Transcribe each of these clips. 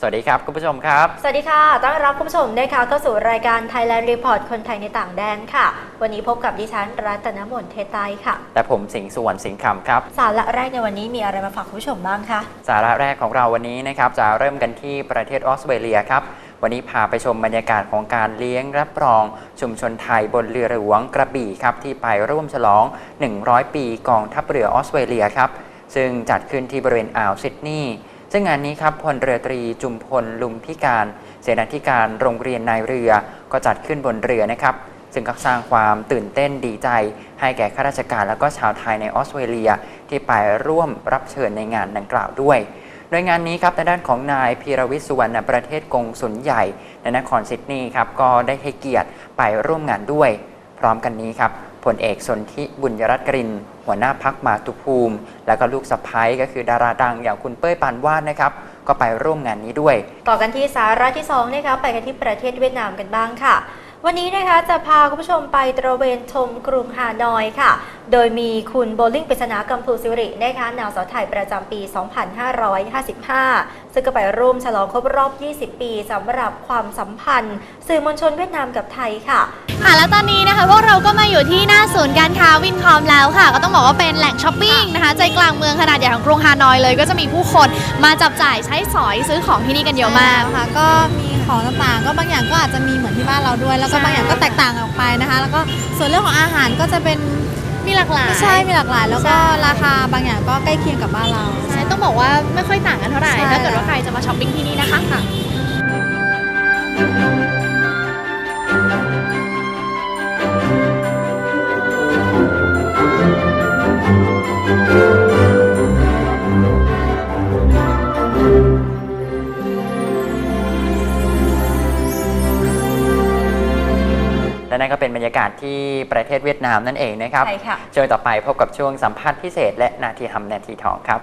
สวัสดีครับคุณผู้ชมครับ สวัสดีค่ะ ต้อนรับคุณผู้ชมนะคะเข้าสู่รายการ Thailand Report คนไทยในต่างแดนค่ะ วันนี้พบกับดิฉันรัตนมนเทไตค่ะ และผมสิงห์สุวรรณสิงห์คำครับ สาระแรกในวันนี้มีอะไรมาฝากคุณผู้ชมบ้างคะ สาระแรกของเราวันนี้นะครับจะเริ่มกันที่ประเทศออสเตรเลียครับ วันนี้พาไปชมบรรยากาศของการเลี้ยงรับรอง ชุมชนไทยบนเรือหลวงกระบี่ครับที่ไปร่วมฉลอง 100 ปีกองทัพเรือออสเตรเลียครับ ซึ่งจัดขึ้นที่บริเวณอ่าวซิดนีย์ ซึ่งงานนี้ครับพลเรือตรีจุมพลลุมพิการ เสนาธิการโรงเรียนนายเรือก็จัดขึ้นบนเรือนะครับ ซึ่งก็สร้างความตื่นเต้นดีใจ ให้แก่ข้าราชการและก็ชาวไทยในออสเตรเลีย ที่ไปร่วมรับเชิญในงานดังกล่าวด้วยโดยงานนี้ครับในด้านของนายพีรวิทย์สุวรรณประเทศกงสุลใหญ่ ในนครซิดนีย์ครับก็ได้ให้เกียรติไปร่วมงานด้วย พร้อมกันนี้ครับผลเอกสนธิบุญยรัตน์กริน หัวหน้าพักมาตุภูมิ แล้วก็ลูกสะพ้ยก็คือดาราดังอย่างคุณเป้ยปานวาดนะครับ ก็ไปร่วมงานนี้ด้วย ต่อกันที่สาระที่2นะคะไปกันที่ประเทศเวียดนามกันบ้างค่ะ วันนี้นะคะจะพาคุณผู้ชมไปตระเวนชมกรุงฮานอยค่ะ โดยมีคุณโบลิ่งปริศนากัมพูสิรินะคะนางสาวไทยประจำปี 2555 ซึ่งก็ไปร่วมฉลองครบรอบ 20 ปีสำหรับความสัมพันธ์ สื่อมวลชนเวียดนามกับไทยค่ะ ค่ะแล้วตอนนี้นะคะพวกเราก็มาอยู่ที่หน้าศูนย์การค้าวินคอมแล้วค่ะ ก็ต้องบอกว่าเป็นแหล่งช้อปปิ้งนะคะใจกลางเมืองขนาดใหญ่ของกรุงฮานอยเลย ก็จะมีผู้คนมาจับจ่ายใช้สอยซื้อของที่นี่กันเยอะมากค่ะก็มี ของต่างๆ ก็บางอย่างก็อาจจะมีเหมือนที่บ้านเราด้วย แล้วก็ใช่บางอย่างก็แตกต่างออกไปนะคะ แล้วก็ส่วนเรื่องของอาหารก็จะเป็นมีหลากหลายใช่มีหลากหลาย แล้วก็ใช่ราคาบางอย่างก็ใกล้เคียงกับบ้านเราใช่ต้องบอกว่าไม่ค่อยต่างกันเท่าไหร่ใช่ถ้าเกิดว่าใครจะมาช้อปปิ้งที่นี่นะคะค่ะและ ก็เป็นบรรยากาศที่ประเทศเวียดนามนั่นเองนะครับใช่ค่ะ ช่วงต่อไปพบกับช่วงสัมภาษณ์พิเศษ และนาทีทำนาทีทองครับ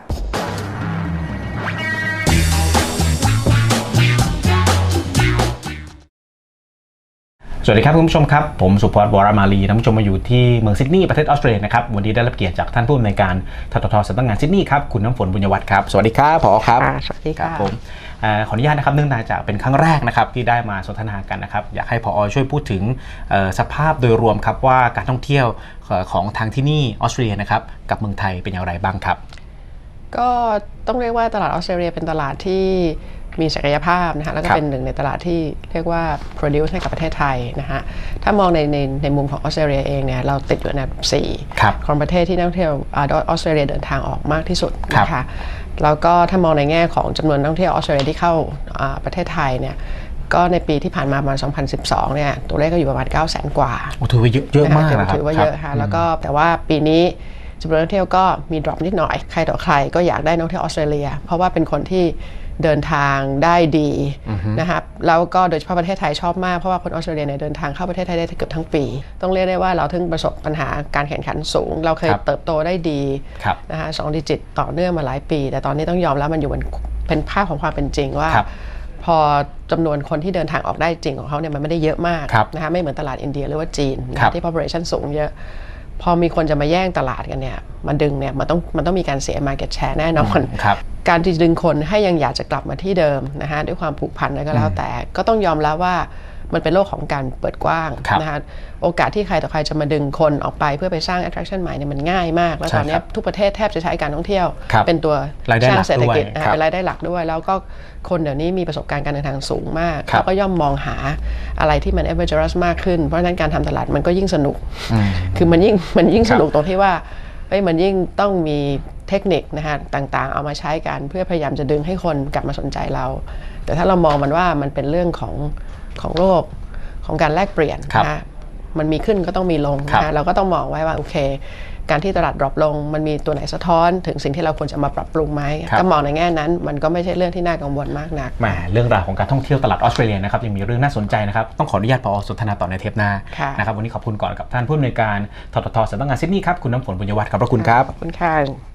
สวัสดีครับคุณผู้ชมครับ ผมสุพจน์วรมาลีท่านผู้ชมมาอยู่ที่เมืองซิดนีย์ประเทศออสเตรเลียนะครับวันนี้ได้รับเกียรติจากท่านผู้อำนวยการทททสำนักงานซิดนีย์ครับคุณน้ำฝนบุญยวัฒน์ครับสวัสดีครับผอครับ ค่ะสวัสดีครัค่ะบผมเอ่อขออนุญาตนะครับเนื่องในจากเป็นครั้งแรกนะครับที่ได้มาสนทนากันนะครับอยากให้ผอช่วยพูดถึงเอ่อสภาพโดยรวมครับว่าการท่องเที่ยวเอ่อของทางที่นี่ออสเตรเลียนะครับกับเมืองไทยเป็นอย่างไรบ้างครับ ก็ต้องเรียกว่าตลาดออสเตรเลียเป็นตลาดที่มีศักยภาพนะคะแล้วก็ครับเป็นหนึ่งในตลาดที่เรียกว่า produce ให้กับประเทศไทยนะคะถ้ามองในในในมุมของออสเตรเลียเองเนี่ยเราติดอยู่อันดับ4ครับของประเทศที่นักท่องเที่ยวอ่าออสเตรเลียเดินทางออกมากที่สุดครับนะคะ แล้วก็ถ้ามองในแง่ของจำนวนนักท่องเที่ยวออสเตรเลียที่เข้าอ่าประเทศไทยเนี่ยก็ในปีที่ผ่านมาประมาณ 2012 เนี่ย ตัวเลขก็อยู่ประมาณ 9 0 0 0 0 0 กว่าโอ้ถือว่าเยอะเยอะมากถืนะครับถือว่าเยอะครัค่ะบแล้วก็แต่ว่าปีนี้จำนวนนักท่องเที่ยวก็มี drop นิดหน่อย ใครต่อใครก็อยากได้นักท่องเที่ยวออสเตรเลีย เพราะว่าเป็นคนที่ เดินทางได้ดีนะครับแล้วก็โดยเฉพาะประเทศไทยชอบมาก เพราะว่าคนออสเตรเลียเนี่ยเดินทางเข้าประเทศไทยได้เกือบทั้งปี ต้องเรียกได้ว่าเราถึงประสบปัญหาการแข่งขันสูง เราเคยครับเติบโตได้ดีครับนะคะสองดิจิตต่อเนื่องมาหลายปี แต่ตอนนี้ต้องยอมแล้วมันอยู่บนเป็นภาพของความเป็นจริงว่าครับพอจำนวนคนที่เดินทางออกได้จริงของเขาเนี่ยมันไม่ได้เยอะมากครับนะคะไม่เหมือนตลาดอินเดียหรือว่าจีนนะครัคะบที่ population สูงเยอะ พอมีคนจะมาแย่งตลาดกันเนี่ยมาดึงเนี่ยมันต้องมันต้องมีการเสีย market share แน่นอนครับการที่จะดึงคนให้ยังอยากจะกลับมาที่เดิมนะคะด้วยความผูกพันอะไรก็แล้วแต่ก็ต้องยอมรับว่า มันเป็นโลกของการเปิดกว้างครับนะคะโอกาสที่ใครต่อใครจะมาดึงคนออกไปเพื่อไปสร้าง attraction ใหม่เนี่ยมันง่ายมาก แล้วใช่ตอนเนี้คยรับทุกประเทศแทบจะใช้การท่องเที่ยวครับเป็นตัวรายได้สร้าหลังกเศรษฐกิจด้วยนะครัคะบเป็นรายได้หลักด้วย แล้วก็คนเดี๋ยวนี้มีประสบการณ์การเดินทางสูงมากครับเขาก็ย่อมมองหาอะไรที่มัน adventurous มากขึ้น เพราะฉะนั้นการทำตลาดมันก็ยิ่งสนุกอืมคือมันยิ่งมันยิ่งครัสบนุกตรงที่ว่าเอ้ยมันยิ่งต้องมี เทคนิคนะฮะต่างๆ เอามาใช้กันเพื่อพยายามจะดึงให้คนกลับมาสนใจเรา แต่ถ้าเรามองมันว่ามันเป็นเรื่องของของโลกของการแลกเปลี่ยนครับนะฮะมันมีขึ้นก็ต้องมีลงครับนะฮะเราก็ต้องมองไว้ว่าโอเค การที่ตลาดดรอปลง มันมีตัวไหนสะท้อนถึงสิ่งที่เราควรจะมาปรับปรุงไหมครับถ้ามองในแง่นั้น มันก็ไม่ใช่เรื่องที่น่ากังวลมากนักแหมเรื่องราวของการท่องเที่ยวตลาดออสเตรเลียนะครับยังมีเรื่องน่าสนใจนะครับต้องขออนุญาตพอสนทนาต่อในเทปหน้าค่ะนะครับวันนี้ขอบคุณก่อนกับท่านผู้อำนวยการทททสำนักงานซิดนีย์ครับคุณน้ำฝนบุญยวัฒน์ขอบพระคุณครับขอบคุณค่ะ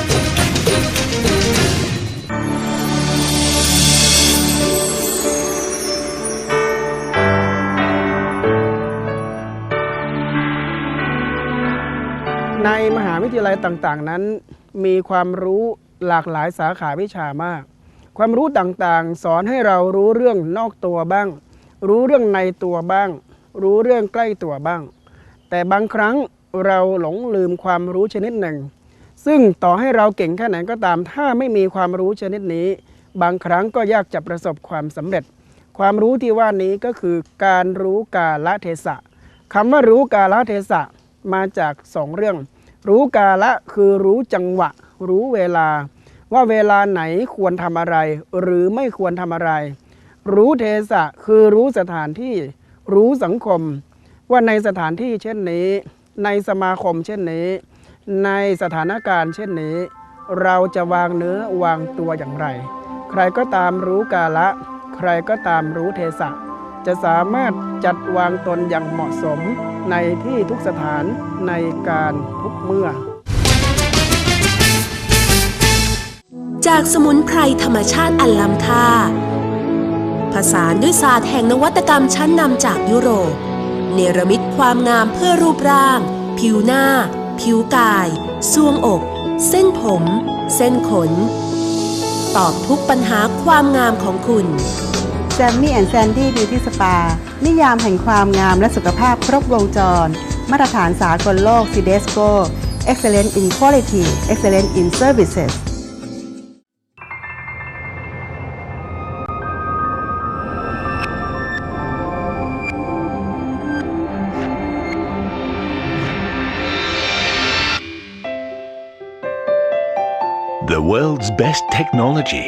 ในมหาวิทยาลัยต่างๆ นั้น มีความรู้หลากหลายสาขาวิชามาก ความรู้ต่างๆ สอนให้เรารู้เรื่องนอกตัวบ้าง รู้เรื่องในตัวบ้าง รู้เรื่องใกล้ตัวบ้าง แต่บางครั้งเราหลงลืมความรู้ชนิดหนึ่ง ซึ่งต่อให้เราเก่งแค่ไหนก็ตาม ถ้าไม่มีความรู้ชนิดนี้ บางครั้งก็ยากจะประสบความสำเร็จ ความรู้ที่ว่านี้ก็คือการรู้กาลเทศะคำว่ารู้กาลเทศะมาจากสองเรื่อง รู้กาละคือรู้จังหวะ รู้เวลา ว่าเวลาไหนควรทำอะไร หรือไม่ควรทำอะไร รู้เทศะคือรู้สถานที่ รู้สังคม ว่าในสถานที่เช่นนี้ ในสมาคมเช่นนี้ ในสถานการณ์เช่นนี้ เราจะวางเนื้อวางตัวอย่างไร ใครก็ตามรู้กาละ ใครก็ตามรู้เทศะ จะสามารถจัดวางตนอย่างเหมาะสมในที่ทุกสถานในการทุกเมื่อ จากสมุนไพรธรรมชาติอันล้ำค่า ผสานด้วยศาสตร์แห่งนวัตกรรมชั้นนำจากยุโรป เนรมิตความงามเพื่อรูปร่าง ผิวหน้า ผิวกายซวงอก เส้นผม เส้นขน ตอบทุกปัญหาความงามของคุณ แซมมี่แอนด์แซนดี้บิวตี้สปา นิยามแห่งความงามและสุขภาพครบวงจร มาตรฐานสากลโลกซีเดสโก Excellent in Quality Excellent in Services The world's best technology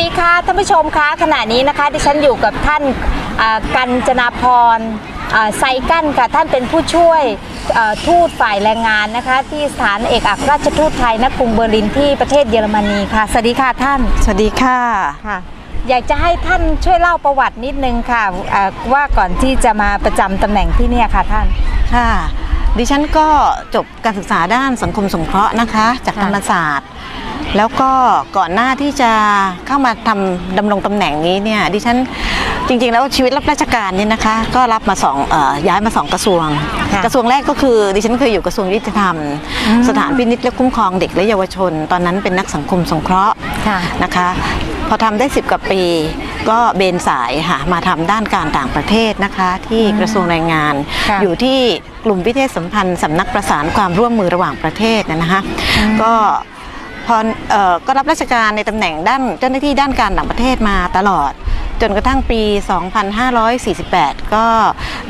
ดีค่ะท่านผู้ชมคะขณะนี้นะคะดิฉันอยู่กับท่านอ่ากัญจนาพรอ่าไซกั้นค่ะท่านเป็นผู้ช่วยอ่าทูตฝ่ายแรงงานนะคะ ที่สถานเอกอัครราชทูตไทยณกรุงเบอร์ลินที่ประเทศเยอรมนีค่ะสวัสดีค่ะท่านสวัสดีค่ะค่ะ อยากจะให้ท่านช่วยเล่าประวัตินิดนึงค่ะอ่าว่าก่อนที่จะมาประจำตำแหน่งที่เนี่ยค่ะท่านค่ะดิฉันก็จบการศึกษาด้านสังคมสงเคราะห์นะคะ จากค่ะธรรมศาสตร์ แล้วก็ก่อนหน้าที่จะเข้ามาทำดำรงตำแหน่งนี้เนี่ยดิฉันจริงๆ แล้วชีวิตรับราชการเนี่ยนะคะ ก็รับมาสองเอ่อย้ายมาสองกระทรวงค่ะกระทรวงแรกก็คือดิฉันเคยอยู่กระทรวงยุติธรรม สถานพินิจและคุ้มครองเด็กและเยาวชน ตอนนั้นเป็นนักสังคมสงเคราะห์ค่ะนะคะพอทำได้ 10 กว่าปีก็เบนสายค่ะมาทำด้านการต่างประเทศนะคะ ที่กระทรวงแรงงานค่ะอยู่ที่กลุ่มวิเทศสัมพันธ์สำนักประสานความร่วมมือระหว่างประเทศนะนะคะก็ พอออก็รับราชการในตำแหน่งด้านเจ้าหน้าที่ด้านการต่างประเทศมาตลอด จนกระทั่งปี 2548 ก็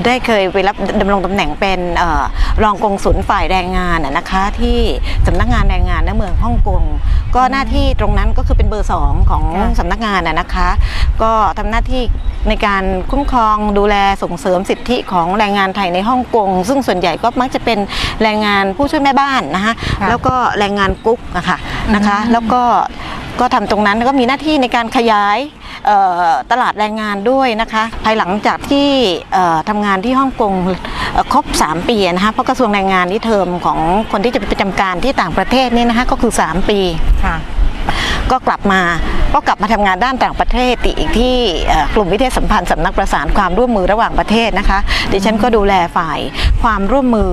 ได้เคยไปรับดำรงตำแหน่งเป็นเออรองกงสุลฝ่ายแรงงานน่ะนะคะที่สำนักงานแรงงานในเมืองฮ่องกงก็หน้าที่ตรงนั้นก็คือเป็นเบอร์สองของค่ะสำนักงานน่ะนะคะ ก็ทำหน้าที่ในการคุ้มครองดูแลส่งเสริมสิทธิของแรงงานไทยในฮ่องกง ซึ่งส่วนใหญ่ก็มักจะเป็นแรงงานผู้ช่วยแม่บ้านนะคะค่ะแล้วก็แรงงานกุ๊กนะคะนะคะ แล้วก็ ก็ทำตรงนั้นแล้วก็มีหน้าที่ในการขยายตลาดแรงงานด้วยนะคะ ภายหลังจากที่เอ่อทำงานที่ฮ่องกงครบ 3 ปีนะคะเพราะกระทรวงแรงงานนี่เทอมของคนที่จะไปประจำการที่ต่างประเทศนี่นะคะก็คือ 3 ปีค่ะ ก็กลับมาก็กลับมาทำงานด้านต่างประเทศอีกที่เอ่อกลุ่มวิเทศสัมพันธ์สำนักประสานความร่วมมือระหว่างประเทศนะคะ ดิฉันก็ดูแลฝ่ายความร่วมมือ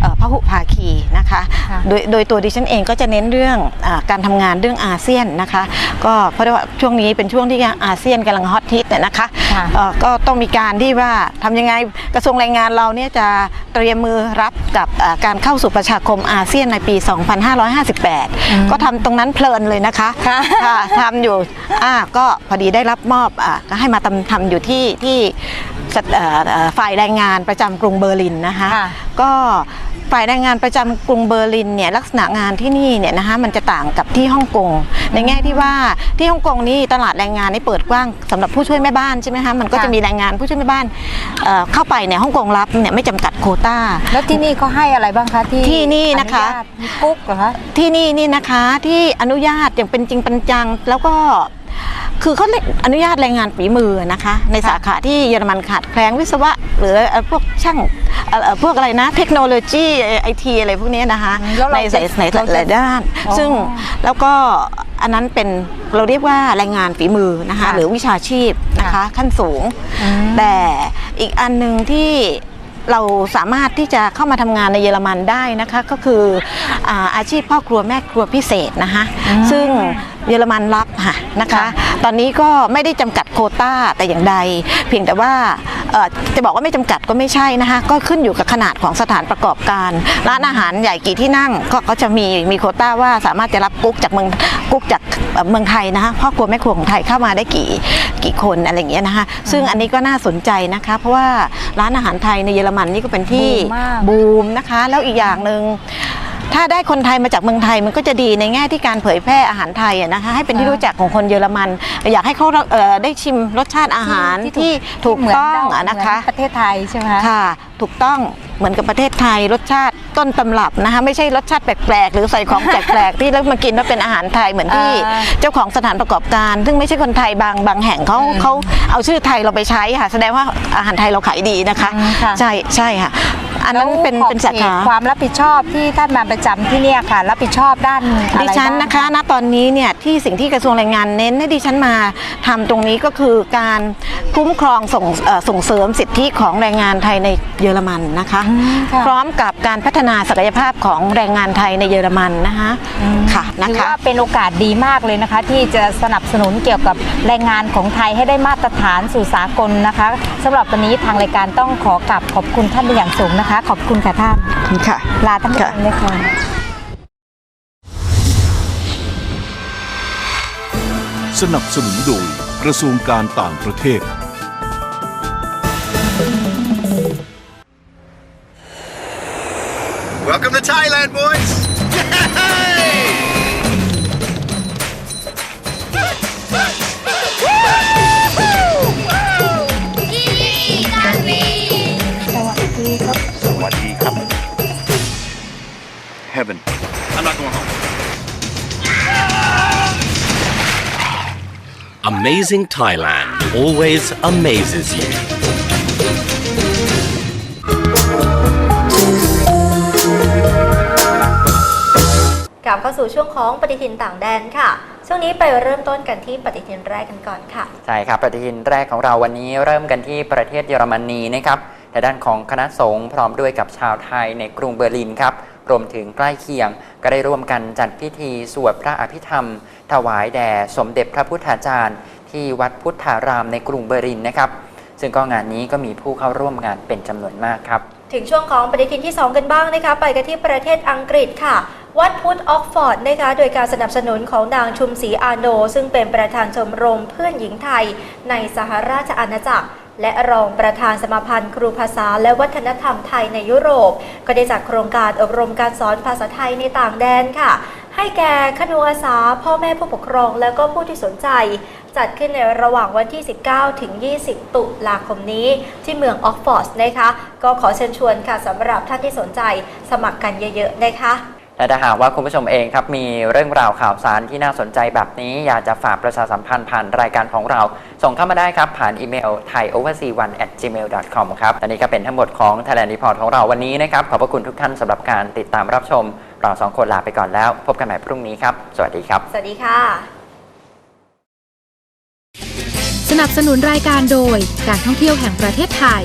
เอ่อพหุภาคีนะคะค่ะโดยโดยตัวดิฉันเองก็จะเน้นเรื่องอาการทำงานเรื่องอาเซียนนะคะ ก็เพราะว่าช่วงนี้เป็นช่วงที่อาเซียนกำลังฮอตฮิตเนี่ยนะคะค่ะเอ่อก็ต้องมีการที่ว่าทำยังไงกระทรวงแรงงานเราเนี่ยจะเตรียมมือรับกับอ่าการเข้าสู่ประชาคมอาเซียนในปี 2558 ก็ทำตรงนั้นเพลินเลยนะคะค่ะค่ะทำอยู่อ่าก็พอดีได้รับมอบอ่าก็ให้มาทำทำอยู่ที่ที่สเอ่อเอ่อฝ่ายแรงงานประจำกรุงเบอร์ลินนะคะก็ ฝ่ายแรงงานประจำกรุงเบอร์ลินเนี่ยลักษณะงานที่นี่เนี่ยนะคะมันจะต่างกับที่ฮ่องกงในแง่ที่ว่าที่ฮ่องกงนี่ตลาดแรงงานนี่เปิดกว้างสำหรับผู้ช่วยแม่บ้านใช่ไหมคะมันก็จะมีแรงงานผู้ช่วยแม่บ้านเอ่อเข้าไปเนี่ยฮ่องกงรับเนี่ยไม่จำกัดโควต้า แล้วที่นี่เขาให้อะไรบ้างคะที่ที่นี่นะคะอญาตมีกุ๊กเหรอคะที่นี่นี่นะคะที่อนุญาตอย่างเป็นจริงเป็นจังแล้วก็คือเขาอนุญาตแรงงานฝีมือนะคะ ในสาขาที่เยอรมันขาดแคลนวิศวะ หรือเอ่อพวกช่างเอ่อเอ่อ พวกอะไรนะเทคโนโลยีไอทีอะไรพวกเนี้ยนะคะแล้วเราในจะในในหลายด้านอ๋อซึ่งแล้วก็อันนั้นเป็นเราเรียกว่าแรงงานฝีมือนะคะค่ะหรือวิชาชีพนะคะขั้นสูง แต่อีกอันหนึ่งที่เราสามารถที่จะเข้ามาทำงานในเยอรมันได้นะคะก็คืออาอาชีพพ่อครัวแม่ครัวพิเศษนะคะซึ่งเยอรมันรับค่ะนะคะ ตอนนี้ก็ไม่ได้จำกัดโควต้าแต่อย่างใด เพียงแต่ว่าเอ่อจะบอกว่าไม่จำกัดก็ไม่ใช่นะคะก็ขึ้นอยู่กับขนาดของสถานประกอบการร้านอาหารใหญ่กี่ที่นั่งก็ก็จะมีมีโควต้าว่าสามารถจะรับกุ๊กจากเมืองกุ๊กจากเอ่อเมืองไทยนะคะพ่อครัวแม่ครัวของไทยเข้ามาได้กี่กี่คนอะไรอย่างเงี้ยนะคะซึ่งอันนี้ก็น่าสนใจนะคะ เพราะว่าร้านอาหารไทยในเยอรมันนี่ก็เป็นที่บูมมากบูมนะคะ แล้วอีกอย่างหนึ่ง ถ้าได้คนไทยมาจากเมืองไทยมันก็จะดีในแง่ที่การเผยแพร่อาหารไทยอะนะคะให้เป็นที่รู้จักของคนเยอรมัน อยากให้เขาเอ่อได้ชิมรสชาติอาหารที่ถูกเหมืนต้องเราอะนะคะเหมือประเทศไทยใช่ไหมคะค่ะถูกต้องเหมือนกับประเทศไทยรสชาติต้นตำรับนะคะไม่ใช่รสชาติแปลกๆ หรือใส่ของแปลกๆ ที่แล้วมากินว่าเป็นอาหารไทยเหมือนที่อ่าเจ้าของสถานประกอบการ ซึ่งไม่ใช่คนไทยบางบางแห่งเขาเขาเอาชื่อไทยเราไปใช้ค่ะแสดงว่าอาหารไทยเราขายดีนะคะใช่ใช่ค่ะ อันนั้นเป็นแล้วเป็นสาขอบขขา ตความรับผิดชอบที่ท่านมาประจำที่เนี่ยค่ะ รับผิดชอบด้านอะดิไรฉันบ้าง นะคะ ณ ตอนนี้เนี่ยที่สิ่งที่กระทรวงแรงงานเน้นให้ดิฉันมาทำตรงนี้ก็คือการคุ้มครองส่งเอ่อส่งเสริมสิทธิของแรงงานไทยในเยอรมันนะคะค่ะพร้อมกับการพัฒนาศักยภาพของแรงงานไทยในเยอรมันนะคะค่ะนะถือคะว่าเป็นโอกาสดีมากเลยนะคะ ที่จะสนับสนุนเกี่ยวกับแรงงานของไทยให้ได้มาตรฐานสู่สากลนะคะสำหรับวันนี้ทางรายการต้องขอกลับขอบคุณท่านเป็นอย่างสูงนะคะ ขอบคุณค่ะท่านค่ะลาท่านผู้ชมเลยค่ะสนับสนุนโดยกระทรวงการต่างประเทศ Thailand, boys! Heaven I'm not going home Amazing Thailand always amazes you. ลับเข้าสู่ช่วงของปฏิทินต่างแดนค่ะ ช่วงนี้ไปเริ่มต้นกันที่ปฏิทินแรกกันก่อนค่ะ ใช่ครับปฏิทินแรกของเราวันนี้เริ่มกันที่ประเทศเยอรมนีนะครับในด้านของคณะสงฆ์พร้อมด้วยกับชาวไทยในกรุงเบอร์ลินครับรวมถึงใกล้เคียงก็ได้ร่วมกันจัดพิธีสวดพระอภิธรรม ถวายแด่สมเด็จพระพุทธาจารย์ ที่วัดพุทธารามในกรุงเบอร์ลินนะครับ ซึ่งก็งานนี้ก็มีผู้เข้าร่วมงานเป็นจำนวนมากครับ ถึงช่วงของปฏิทินที่ 2 กันบ้างนะคะ ไปกันที่ประเทศอังกฤษค่ะ วัดพุทธออกฟอร์ดนะคะโดยการสนับสนุนของนางชุมศรีอาโน ซึ่งเป็นประธานชมรมเพื่อนหญิงไทยในสหราชอาณาจักรและรองประธานสมาพันธ์ครูภาษาและวัฒนธรรมไทยในยุโรป ก็ได้จัดโครงการอบรมการสอนภาษาไทยในต่างแดนค่ะ ให้แก่คณอาสา พ่อแม่ผู้ปกครอง และก็ผู้ที่สนใจ จัดขึ้นในระหว่างวันที่ 19 ถึง 20 ตุลาคมนี้ ที่เมืองออกฟอร์ดนะคะ ก็ขอเชิญชวนค่ะสำหรับท่านที่สนใจสมัครกันเยอะๆนะคะ และถ้าหากว่าคุณผู้ชมเองครับมีเรื่องราวข่าวสารที่น่าสนใจแบบนี้ อยากจะฝากประชาสัมพันธ์ผ่านรายการของเรา ส่งเข้ามาได้ครับ ผ่านอีเมล thaioversea1@gmail.com ครับอันนี้ก็เป็นทั้งหมดของ Thailand Report ของเราวันนี้นะครับ ขอบพระคุณทุกท่านสำหรับการติดตามรับชม เราสองคนลาไปก่อนแล้ว พบกันใหม่พรุ่งนี้ครับ สวัสดีครับ สวัสดีค่ะ สนับสนุนรายการโดยการท่องเที่ยวแห่งประเทศไทย